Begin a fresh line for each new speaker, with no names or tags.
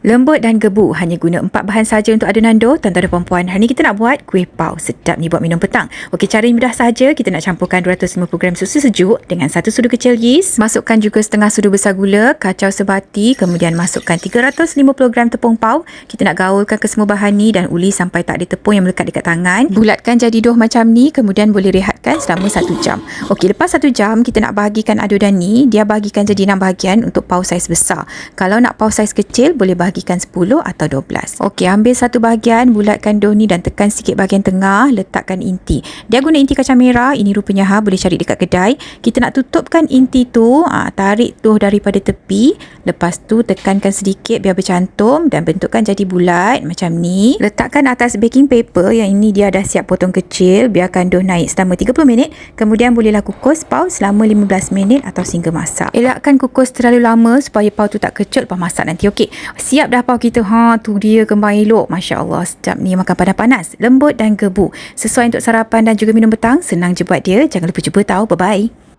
Lembut dan gebu hanya guna empat bahan saja untuk adunan dough. Tuan-tuan dan puan hari ni kita nak buat kuih pau. Sedap ni buat minum petang. Okey, cara yang mudah saja. Kita nak campurkan 250 gram susu sejuk dengan satu sudu kecil yeast. Masukkan juga setengah sudu besar gula, kacau sebati, kemudian masukkan 350 gram tepung pau. Kita nak gaulkan ke semua bahan ni dan uli sampai tak ada tepung yang melekat dekat tangan. Bulatkan jadi dough macam ni, kemudian boleh rehatkan selama satu jam. Okey, lepas satu jam kita nak bahagikan adunan ni. Dia bahagikan jadi enam bahagian untuk pau saiz besar. Kalau nak pau saiz kecil, boleh bahagi bahagikan 10 atau 12. Okey, ambil satu bahagian, bulatkan dough ni dan tekan sikit bahagian tengah, letakkan inti. Dia guna inti kacang merah, ini rupanya ha boleh cari dekat kedai. Kita nak tutupkan inti tu, ha, tarik dough daripada tepi, lepas tu tekankan sedikit biar bercantum dan bentukkan jadi bulat macam ni. Letakkan atas baking paper yang ini dia dah siap potong kecil, biarkan dough naik selama 30 minit, kemudian bolehlah kukus pau selama 15 minit atau sehingga masak. Elakkan kukus terlalu lama supaya pau tu tak kecut lepas masak nanti. Okey, siap siap dah pau kita. Ha, tu dia kembang elok. Masya Allah, sedap ni makan panas-panas. Lembut dan gebu. Sesuai untuk sarapan dan juga minum petang. Senang je buat dia. Jangan lupa cuba tahu. Bye-bye.